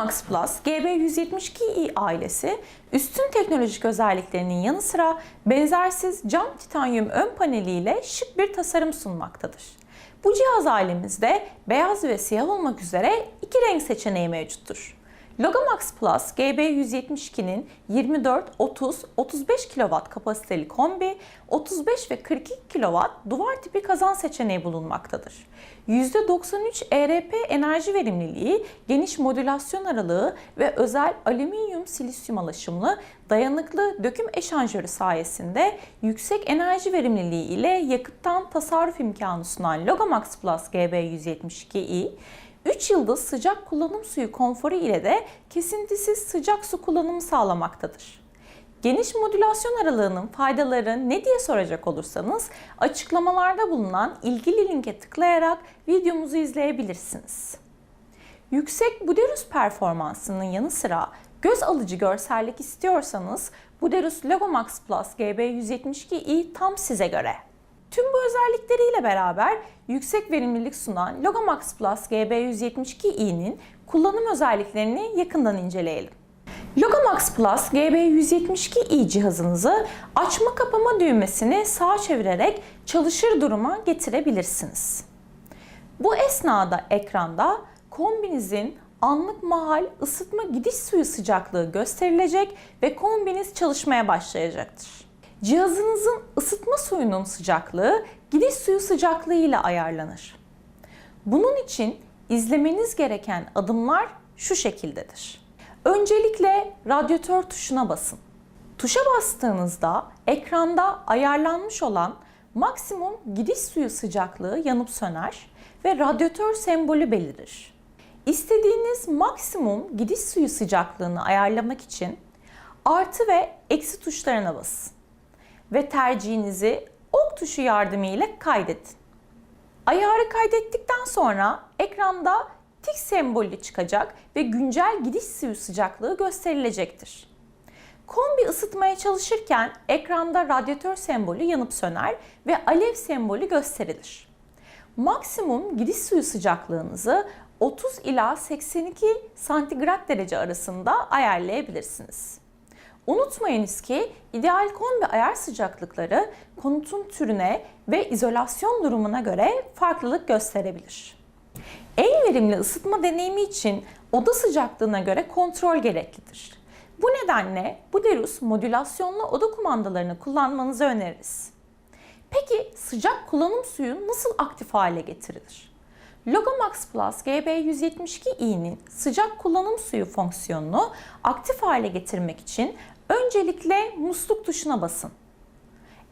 Logomax Plus GB172i ailesi üstün teknolojik özelliklerinin yanı sıra benzersiz cam titanyum ön paneliyle şık bir tasarım sunmaktadır. Bu cihaz ailemizde beyaz ve siyah olmak üzere iki renk seçeneği mevcuttur. Logomax Plus GB172'nin 24, 30, 35 kW kapasiteli kombi, 35 ve 42 kW duvar tipi kazan seçeneği bulunmaktadır. %93 ERP enerji verimliliği, geniş modülasyon aralığı ve özel alüminyum silisyum alaşımlı dayanıklı döküm eşanjörü sayesinde yüksek enerji verimliliği ile yakıttan tasarruf imkanı sunan Logomax Plus GB172i 3 yıldız sıcak kullanım suyu konforu ile de kesintisiz sıcak su kullanımı sağlamaktadır. Geniş modülasyon aralığının faydaları ne diye soracak olursanız açıklamalarda bulunan ilgili linke tıklayarak videomuzu izleyebilirsiniz. Yüksek Buderus performansının yanı sıra göz alıcı görsellik istiyorsanız Buderus Logomax Plus GB172i tam size göre. Tüm bu özellikleriyle beraber yüksek verimlilik sunan Logomax Plus GB172i'nin kullanım özelliklerini yakından inceleyelim. Logomax Plus GB172i cihazınızı açma kapama düğmesini sağa çevirerek çalışır duruma getirebilirsiniz. Bu esnada ekranda kombinizin anlık mahal ısıtma gidiş suyu sıcaklığı gösterilecek ve kombiniz çalışmaya başlayacaktır. Cihazınızın ısıtma suyunun sıcaklığı gidiş suyu sıcaklığı ile ayarlanır. Bunun için izlemeniz gereken adımlar şu şekildedir. Öncelikle radyatör tuşuna basın. Tuşa bastığınızda ekranda ayarlanmış olan maksimum gidiş suyu sıcaklığı yanıp söner ve radyatör sembolü belirir. İstediğiniz maksimum gidiş suyu sıcaklığını ayarlamak için artı ve eksi tuşlarına basın ve tercihinizi ok tuşu yardımıyla kaydedin. Ayarı kaydettikten sonra ekranda tik sembolü çıkacak ve güncel gidiş suyu sıcaklığı gösterilecektir. Kombi ısıtmaya çalışırken ekranda radyatör sembolü yanıp söner ve alev sembolü gösterilir. Maksimum gidiş suyu sıcaklığınızı 30 ila 82 santigrat derece arasında ayarlayabilirsiniz. Unutmayınız ki ideal kombi ayar sıcaklıkları konutun türüne ve izolasyon durumuna göre farklılık gösterebilir. En verimli ısıtma deneyimi için oda sıcaklığına göre kontrol gereklidir. Bu nedenle Buderus modülasyonlu oda kumandalarını kullanmanızı öneririz. Peki sıcak kullanım suyu nasıl aktif hale getirilir? Logomax Plus GB172i'nin sıcak kullanım suyu fonksiyonunu aktif hale getirmek için öncelikle musluk tuşuna basın.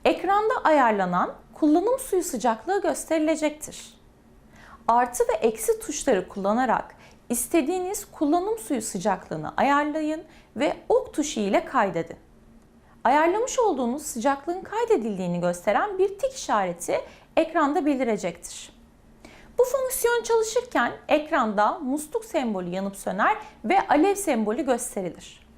Ekranda ayarlanan kullanım suyu sıcaklığı gösterilecektir. Artı ve eksi tuşları kullanarak istediğiniz kullanım suyu sıcaklığını ayarlayın ve ok tuşu ile kaydedin. Ayarlamış olduğunuz sıcaklığın kaydedildiğini gösteren bir tik işareti ekranda belirecektir. Bu fonksiyon çalışırken ekranda musluk sembolü yanıp söner ve alev sembolü gösterilir.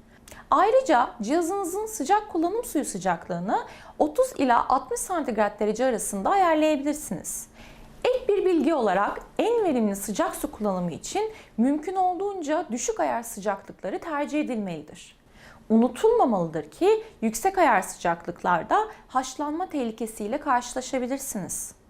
Ayrıca cihazınızın sıcak kullanım suyu sıcaklığını 30 ila 60 santigrat derece arasında ayarlayabilirsiniz. Ek bir bilgi olarak en verimli sıcak su kullanımı için mümkün olduğunca düşük ayar sıcaklıkları tercih edilmelidir. Unutulmamalıdır ki yüksek ayar sıcaklıklarda haşlanma tehlikesiyle karşılaşabilirsiniz.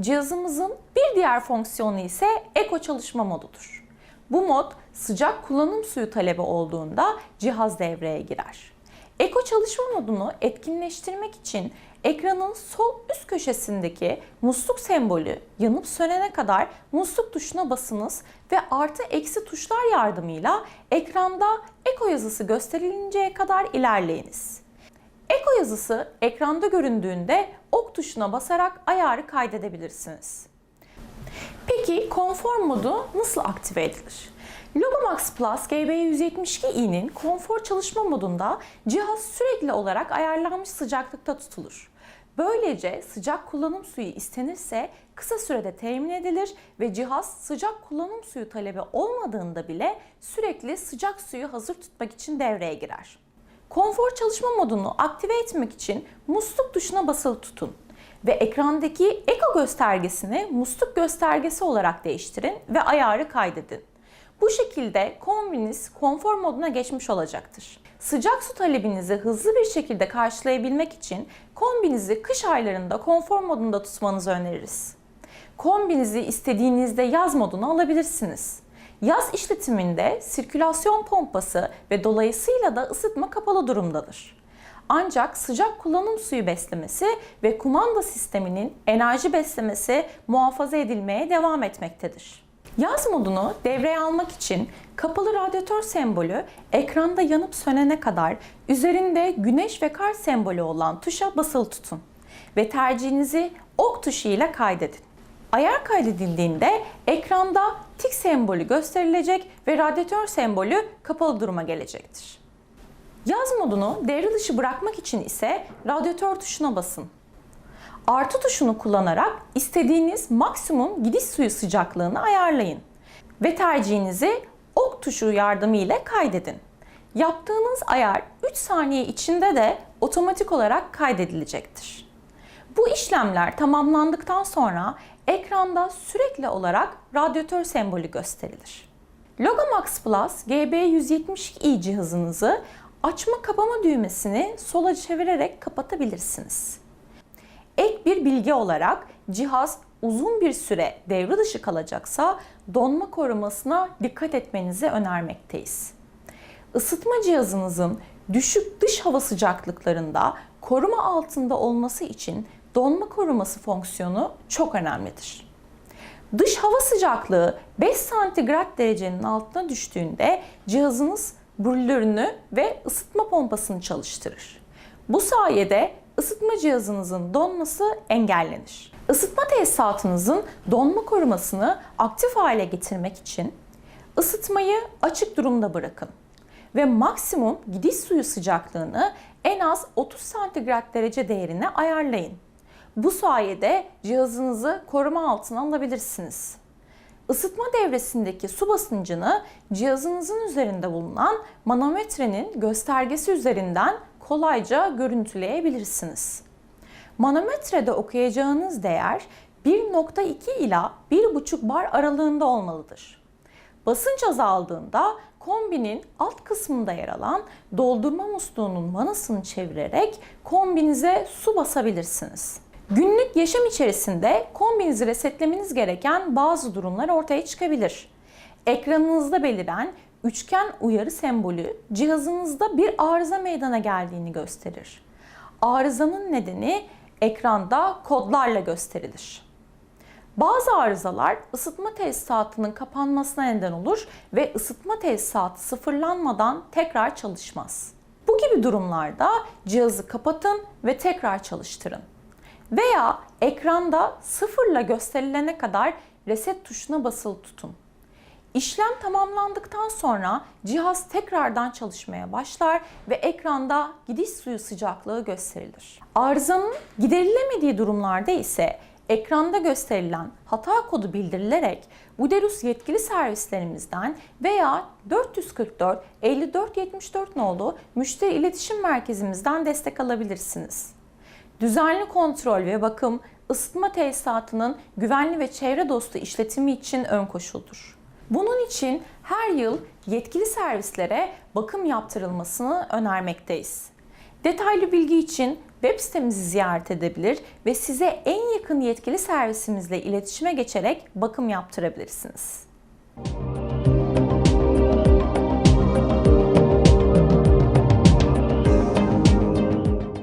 Cihazımızın bir diğer fonksiyonu ise eko çalışma modudur. Bu mod sıcak kullanım suyu talebi olduğunda cihaz devreye girer. Eko çalışma modunu etkinleştirmek için ekranın sol üst köşesindeki musluk sembolü yanıp sönene kadar musluk tuşuna basınız ve artı eksi tuşlar yardımıyla ekranda Eko yazısı gösterilinceye kadar ilerleyiniz. Eko yazısı ekranda göründüğünde ok tuşuna basarak ayarı kaydedebilirsiniz. Peki konfor modu nasıl aktive edilir? Logomax Plus GB172i'nin konfor çalışma modunda cihaz sürekli olarak ayarlanmış sıcaklıkta tutulur. Böylece sıcak kullanım suyu istenirse kısa sürede temin edilir ve cihaz sıcak kullanım suyu talebi olmadığında bile sürekli sıcak suyu hazır tutmak için devreye girer. Konfor çalışma modunu aktive etmek için musluk tuşuna basılı tutun ve ekrandaki Eko göstergesini musluk göstergesi olarak değiştirin ve ayarı kaydedin. Bu şekilde kombiniz konfor moduna geçmiş olacaktır. Sıcak su talebinizi hızlı bir şekilde karşılayabilmek için kombinizi kış aylarında konfor modunda tutmanızı öneririz. Kombinizi istediğinizde yaz moduna alabilirsiniz. Yaz işletiminde sirkülasyon pompası ve dolayısıyla da ısıtma kapalı durumdadır. Ancak sıcak kullanım suyu beslemesi ve kumanda sisteminin enerji beslemesi muhafaza edilmeye devam etmektedir. Yaz modunu devreye almak için kapalı radyatör sembolü ekranda yanıp sönene kadar üzerinde güneş ve kar sembolü olan tuşa basılı tutun ve tercihinizi ok tuşu ile kaydedin. Ayar kaydedildiğinde ekranda tik sembolü gösterilecek ve radyatör sembolü kapalı duruma gelecektir. Yaz modunu devre dışı bırakmak için ise radyatör tuşuna basın. Artı tuşunu kullanarak istediğiniz maksimum gidiş suyu sıcaklığını ayarlayın ve tercihinizi ok tuşu yardımı ile kaydedin. Yaptığınız ayar 3 saniye içinde de otomatik olarak kaydedilecektir. Bu işlemler tamamlandıktan sonra ekranda sürekli olarak radyatör sembolü gösterilir. Logamax Plus GB172i cihazınızı açma kapama düğmesini sola çevirerek kapatabilirsiniz. Ek bir bilgi olarak cihaz uzun bir süre devre dışı kalacaksa donma korumasına dikkat etmenizi önermekteyiz. Isıtma cihazınızın düşük dış hava sıcaklıklarında koruma altında olması için donma koruması fonksiyonu çok önemlidir. Dış hava sıcaklığı 5 santigrat derecenin altına düştüğünde cihazınız brülörünü ve ısıtma pompasını çalıştırır. Bu sayede ısıtma cihazınızın donması engellenir. Isıtma tesisatınızın donma korumasını aktif hale getirmek için ısıtmayı açık durumda bırakın ve maksimum gidiş suyu sıcaklığını en az 30 santigrat derece değerine ayarlayın. Bu sayede cihazınızı koruma altına alabilirsiniz. Isıtma devresindeki su basıncını cihazınızın üzerinde bulunan manometrenin göstergesi üzerinden kolayca görüntüleyebilirsiniz. Manometrede okuyacağınız değer 1.2 ila 1.5 bar aralığında olmalıdır. Basınç azaldığında kombinin alt kısmında yer alan doldurma musluğunun manasını çevirerek kombinize su basabilirsiniz. Günlük yaşam içerisinde kombinizi resetlemeniz gereken bazı durumlar ortaya çıkabilir. Ekranınızda beliren üçgen uyarı sembolü cihazınızda bir arıza meydana geldiğini gösterir. Arızanın nedeni ekranda kodlarla gösterilir. Bazı arızalar ısıtma tesisatının kapanmasına neden olur ve ısıtma tesisatı sıfırlanmadan tekrar çalışmaz. Bu gibi durumlarda cihazı kapatın ve tekrar çalıştırın. Veya ekranda sıfırla gösterilene kadar reset tuşuna basılı tutun. İşlem tamamlandıktan sonra cihaz tekrardan çalışmaya başlar ve ekranda gidiş suyu sıcaklığı gösterilir. Arızanın giderilemediği durumlarda ise ekranda gösterilen hata kodu bildirilerek Buderus yetkili servislerimizden veya 444 54 74 nolu müşteri iletişim merkezimizden destek alabilirsiniz. Düzenli kontrol ve bakım ısıtma tesisatının güvenli ve çevre dostu işletimi için ön koşuldur. Bunun için her yıl yetkili servislere bakım yaptırılmasını önermekteyiz. Detaylı bilgi için web sitemizi ziyaret edebilir ve size en yakın yetkili servisimizle iletişime geçerek bakım yaptırabilirsiniz.